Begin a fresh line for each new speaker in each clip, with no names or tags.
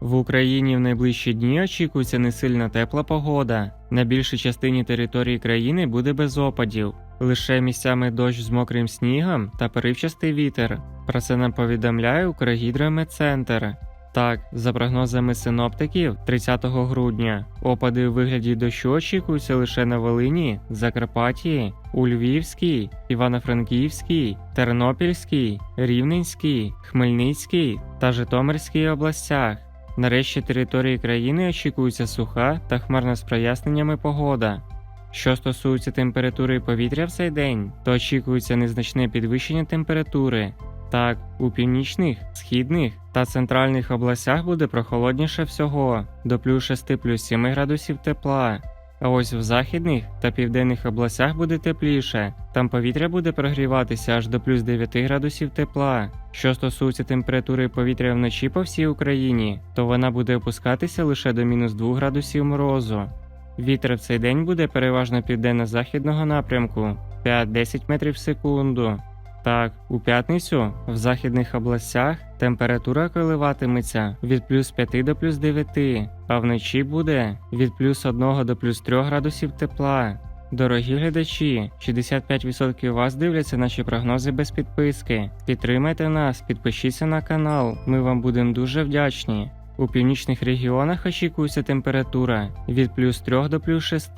В Україні в найближчі дні очікується не сильно тепла погода. На більшій частині території країни буде без опадів. Лише місцями дощ з мокрим снігом та поривчастий вітер. Про це нам повідомляє Укргідрометцентр. Так, за прогнозами синоптиків, 30 грудня опади у вигляді дощу очікуються лише на Волині, Закарпатті, у Львівській, Івано-Франківській, Тернопільській, Рівненській, Хмельницькій та Житомирській областях. Нарешті території країни очікується суха та хмарна з проясненнями погода. Що стосується температури повітря в цей день, то очікується незначне підвищення температури. Так, у північних, східних та центральних областях буде прохолодніше всього до плюс 6 плюс 7 градусів тепла. А ось в західних та південних областях буде тепліше. Там повітря буде прогріватися аж до плюс 9 градусів тепла. Що стосується температури повітря вночі по всій Україні, то вона буде опускатися лише до мінус 2 градусів морозу. Вітер в цей день буде переважно південно-західного напрямку 5-10 метрів в секунду. Так, у п'ятницю в західних областях температура коливатиметься від плюс 5 до плюс 9, а вночі буде від плюс 1 до плюс 3 градусів тепла. Дорогі глядачі, 65% вас дивляться наші прогнози без підписки. Підтримайте нас, підпишіться на канал, ми вам будемо дуже вдячні. У північних регіонах очікується температура від плюс 3 до плюс 6,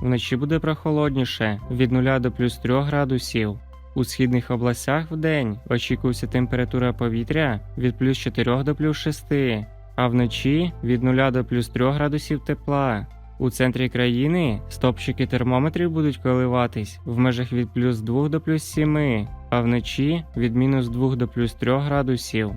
вночі буде прохолодніше від 0 до плюс 3 градусів. У східних областях вдень очікується температура повітря від плюс 4 до плюс 6, а вночі від 0 до плюс 3 градусів тепла. У центрі країни стопчики термометрів будуть коливатись в межах від плюс 2 до плюс 7, а вночі від мінус 2 до плюс 3 градусів.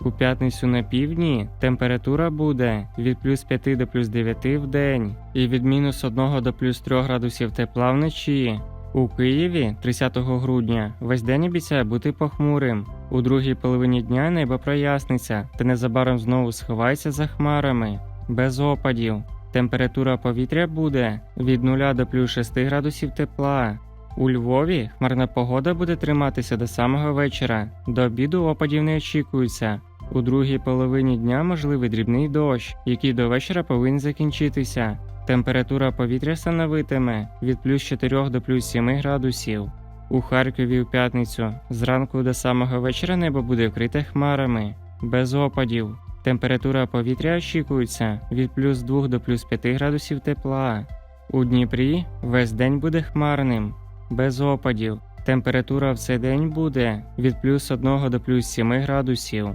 У п'ятницю на півдні температура буде від плюс 5 до плюс 9 в день і від мінус 1 до плюс 3 градусів тепла вночі. У Києві 30 грудня весь день обіцяє бути похмурим. У другій половині дня небо проясниться та незабаром знову сховається за хмарами, без опадів. Температура повітря буде від 0 до плюс 6 градусів тепла. У Львові хмарна погода буде триматися до самого вечора. До обіду опадів не очікується. У другій половині дня можливий дрібний дощ, який до вечора повинен закінчитися. Температура повітря становитиме від плюс 4 до плюс 7 градусів. У Харкові у п'ятницю зранку до самого вечора небо буде вкрите хмарами, без опадів. Температура повітря очікується від плюс 2 до плюс 5 градусів тепла. У Дніпрі весь день буде хмарним, без опадів. Температура в цей день буде від плюс 1 до плюс 7 градусів.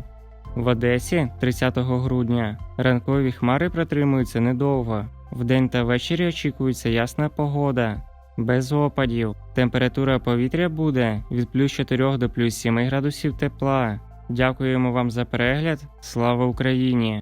В Одесі 30 грудня ранкові хмари протримуються недовго. Вдень та ввечері очікується ясна погода, без опадів. Температура повітря буде від плюс 4 до плюс 7 градусів тепла. Дякуємо вам за перегляд. Слава Україні!